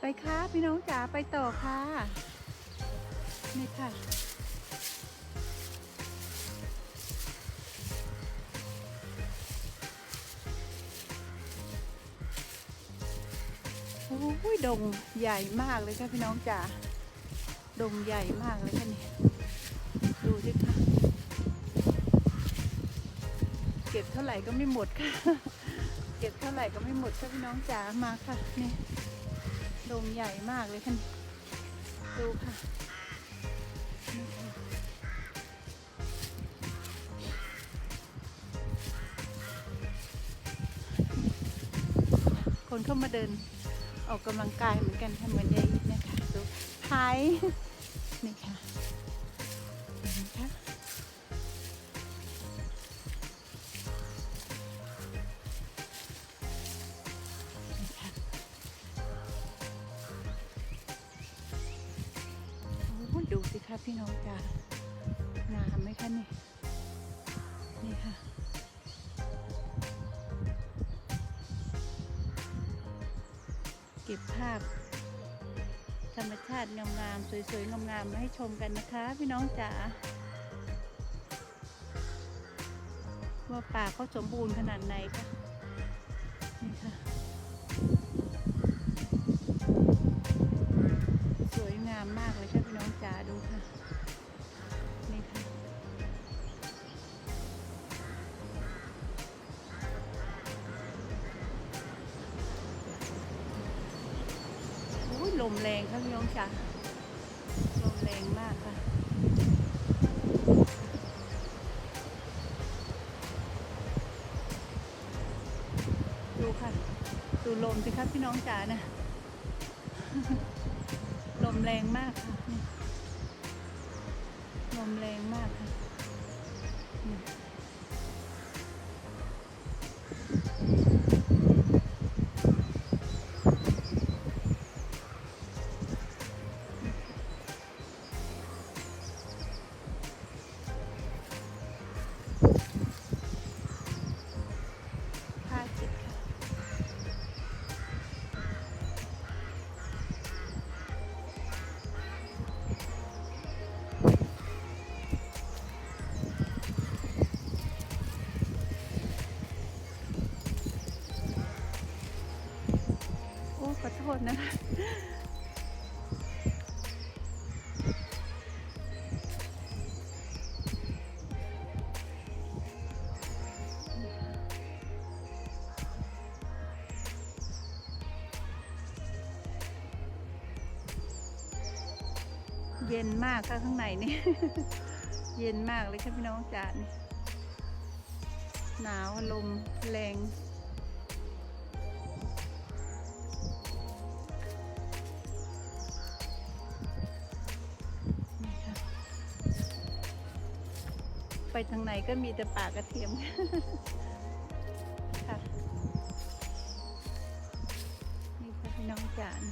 ไปค่ะพี่น้องจ๋าไปต่อค่ะ นี่ค่ะ โอ้ยดงใหญ่มากเลยค่ะพี่น้องจ๋า ดงใหญ่มากเลยค่ะนี่ ดูสิค่ะ เก็บเท่าไหร่ก็ไม่หมดค่ะ เก็บเท่าไหร่ก็ไม่หมดค่ะพี่น้องจ๋า มาค่ะนี่ ดงใหญ่มากเลยค่ะนี่ดูค่ะคนเข้ามาเดินออกกำลังกายเหมือนกันค่ะเหมือนยายอีทนะคะดูไทยนี่ค่ะ เก็บภาพ ธรรมชาติงามๆสวยๆงามๆมาให้ชมกันนะคะ พี่น้องจ๋าว่าป่าเขาสมบูรณ์ขนาดไหนคะ แรงครับน้องจ๋าลมแรงมากค่ะดูค่ะ ดูลมสิครับพี่น้องจ๋านะลมแรงมากค่ะลมแรงมากค่ะ ษนะคะเย็นมากค่ะข้างในนี่ เย็นมากเลยค่ะพี่น้องจ๋านี่หนาวลมแรง ทางไหนก็มีแต่ป่ากระเทียมค่ะ นี่ค่ะพี่น้องจาน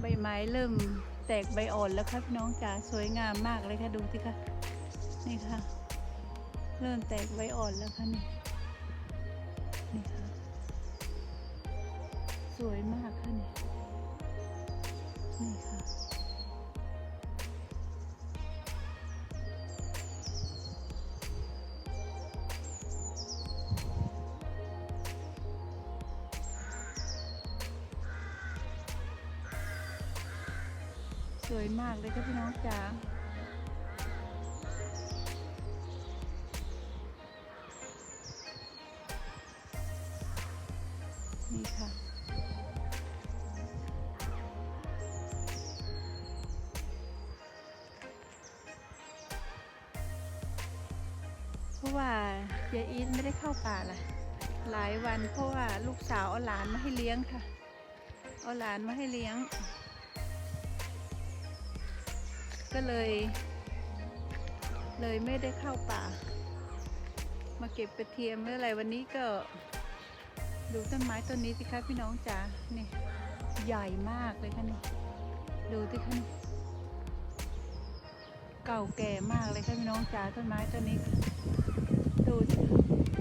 ใบไม้เริ่มแตกใบอ่อนแล้วครับน้องจ๋าสวยงามมากเลยค่ะดูสิคะนี่ค่ะ เริ่มแตกใบอ่อนแล้วค่ะนี่นี่ค่ะ สวยมากค่ะนี่นี่ค่ะ สวยมากเลยค่ะพี่น้องจ๋า ว่ายายอีทไม่ได้เข้าป่าล่ะ หลายวันเพราะว่าลูกสาวเอาหลานมาให้เลี้ยงค่ะ เอาหลานมาให้เลี้ยง ก็เลย เลยไม่ได้เข้าป่า มาเก็บกระเทียมหรืออะไรวันนี้ก็ ดูต้นไม้ต้นนี้สิคะพี่น้องจ๋านี่ใหญ่มากเลยค่ะนี่ดูสิคะนี่เก่าแก่มากเลยค่ะพี่น้องจ๋าต้นไม้ต้นนี้ ดู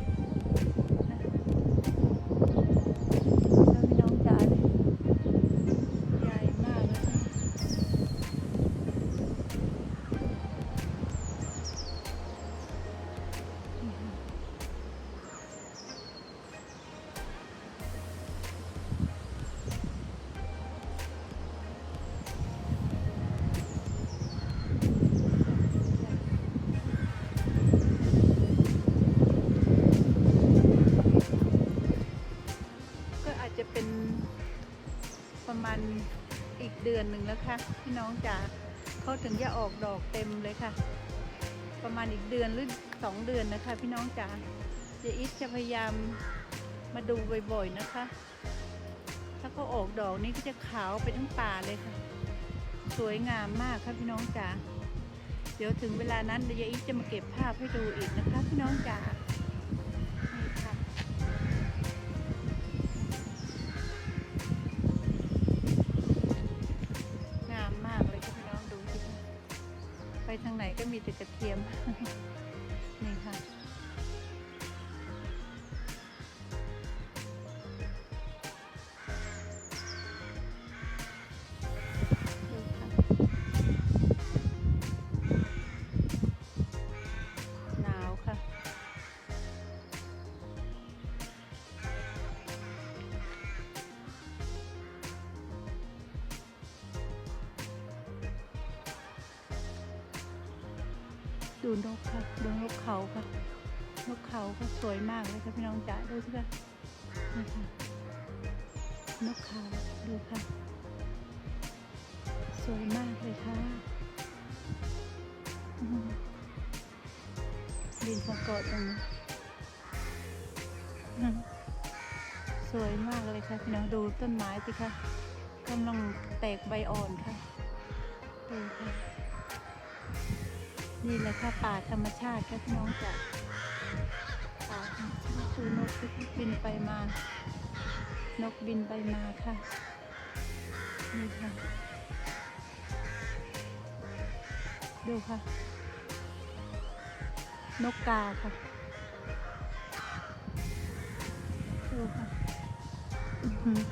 อีกเดือนหนึ่งแล้วค่ะพี่น้องจ๋าเขาถึงจะออกดอกเต็มเลยค่ะ ประมาณอีกเดือนหรือสองเดือนนะคะ พี่น้องจ๋าเจอิสจะพยายามมาดูบ่อยๆนะคะ ถ้าเขาออกดอกนี้ก็จะขาวไปทั้งป่าเลยค่ะ สวยงามมากค่ะพี่น้องจ๋าเดี๋ยวถึงเวลานั้นเดี๋ยวยายอิสจะมาเก็บภาพให้ดูอีกนะคะ พี่น้องจ๋าาง นกค่ะ ดูนกเขาค่ะ นกเขาก็สวยมากเลยค่ะพี่น้องจ๋าดูสิค่ะนี่ค่ะนกเขาดูค่ะ สวยมากเลยค่ะดินสะเกาะตรงนี้สวยมากเลยค่ะพี่น้องดูต้นไม้สิคะกำลังแตกใบอ่อนค่ะดูค่ะ นี่แหละค่ะป่าธรรมชาติค่ะพี่น้องจ๋าป่าคือนกที่บินไปมา นกบินไปมาค่ะนี่ค่ะ ดูค่ะ นกกาค่ะ ดูค่ะ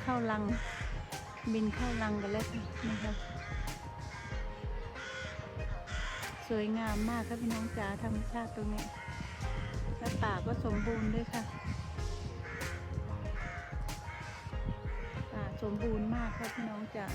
เข้ารัง บินเข้ารังกันแล้วค่ะคะ วยงามมากค่ะพี่น้องจ๋าธรรมชาติตรงนี้และป่าก็สมบูรณ์ด้วยค่ะ ป่าสมบูรณ์มากค่ะพี่น้องจ๋า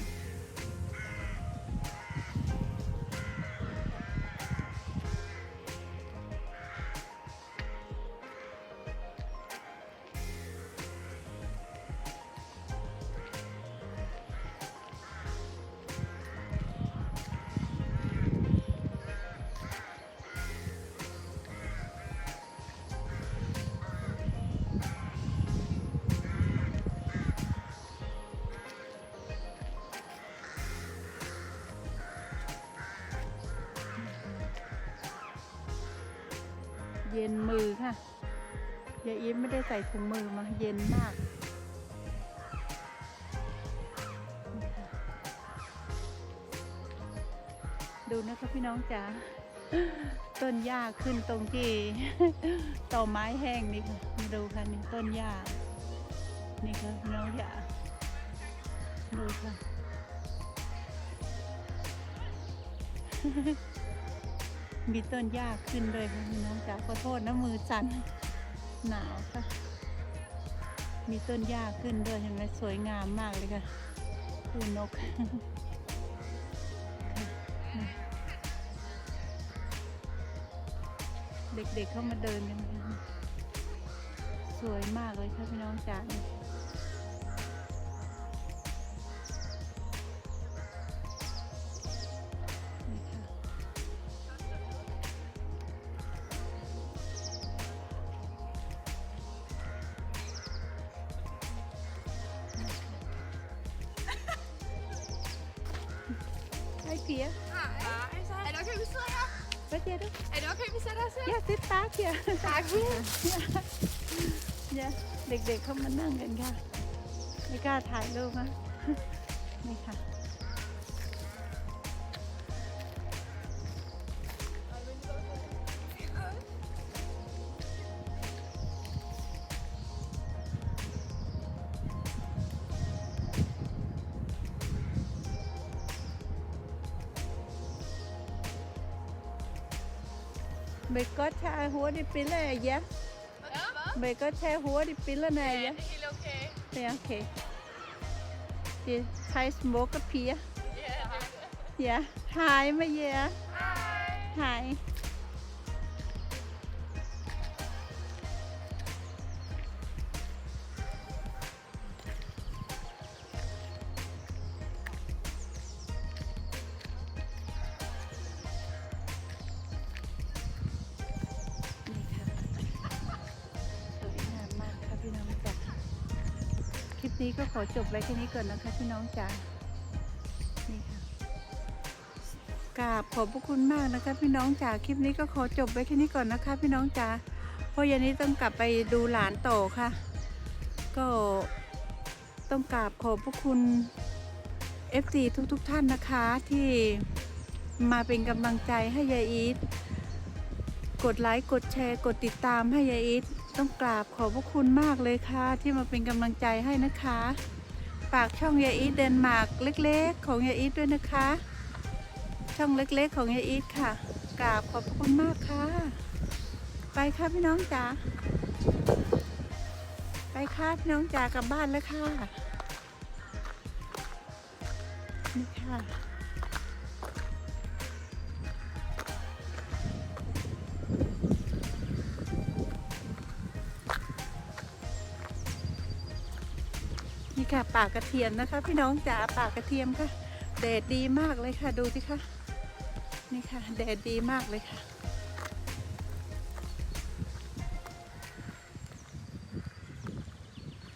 เย็นมือค่ะยายอีฟไม่ได้ใส่ถุงมือมาเย็นมาก ดูนะคะพี่น้องจ๋าต้นหญ้าขึ้นตรงที่ต่อไม้แห้งนี่ค่ะมาดูค่ะนี่ต้นหญ้านี่ค่ะพี่น้องจ๋าดูค่ะ มีต้นหญ้าขึ้นด้วยค่ะพี่น้องจ๋าขอโทษนะมือสั่นหนาวค่ะ มีต้นหญ้าขึ้นด้วยเห็นไหมสวยงามมากเลยค่ะคือนกเด็กๆเข้ามาเดินกัน สวยมากเลยค่ะพี่น้องจ๋า Hej Pia. Hej, så. Er det okay, vi sidder her? Hvad siger du? Er det okay, vi sætter os her? Ja, det er bare Pia. Tak. เนี่ยเด็กๆเข้ามานั่งกันค่ะ ไม่กล้าถ่ายรูปนะ นี่ค่ะ Må jeg godt tage hurtigt billeder af jer? Ja? Må jeg godt tage hurtigt billederne af jer? Ja, det er helt okay. Det er okay. Det er tre smukke piger. Ja, det er det. Ja, hej med jer. Hej. Hej. นี้ก็ขอจบไว้แค่นี้ก่อนนะคะพี่น้องจ๋านี่ค่ะกราบขอบพระคุณมากนะคะพี่น้องจ๋าคลิปนี้ก็ขอจบไว้แค่นี้ก่อนนะคะ พี่น้องจ๋าเพราะยันนี้ต้องกลับไปดูหลานต่อค่ะ ก็ต้องกราบขอบพระคุณ FC ทุกๆทท่านนะคะที่มาเป็นกำลังใจให้ยายอีทกดไลค์กดแชร์ กดติดตามให้ยายอีท ต้องกราบขอบพระคุณมากเลยค่ะ ที่มาเป็นกำลังใจให้นะคะฝากช่องยายอีทเดนมาร์กเล็กๆ ของยายอีทด้วยนะคะ ช่องเล็กๆ ของยายอีทค่ะกราบขอบพระคุณมากค่ะ ไปค่ะพี่น้องจ๋าไปค่ะพี่น้องจ๋ากลับบ้านแล้วค่ะนี่ค่ะ ค่ะป่ากระเทียมนะคะ พี่น้องจ๋าป่ากระเทียมค่ะแดดดีมากเลยค่ะ ดูสิคะนี่ค่ะแดดดีมากเลยค่ะ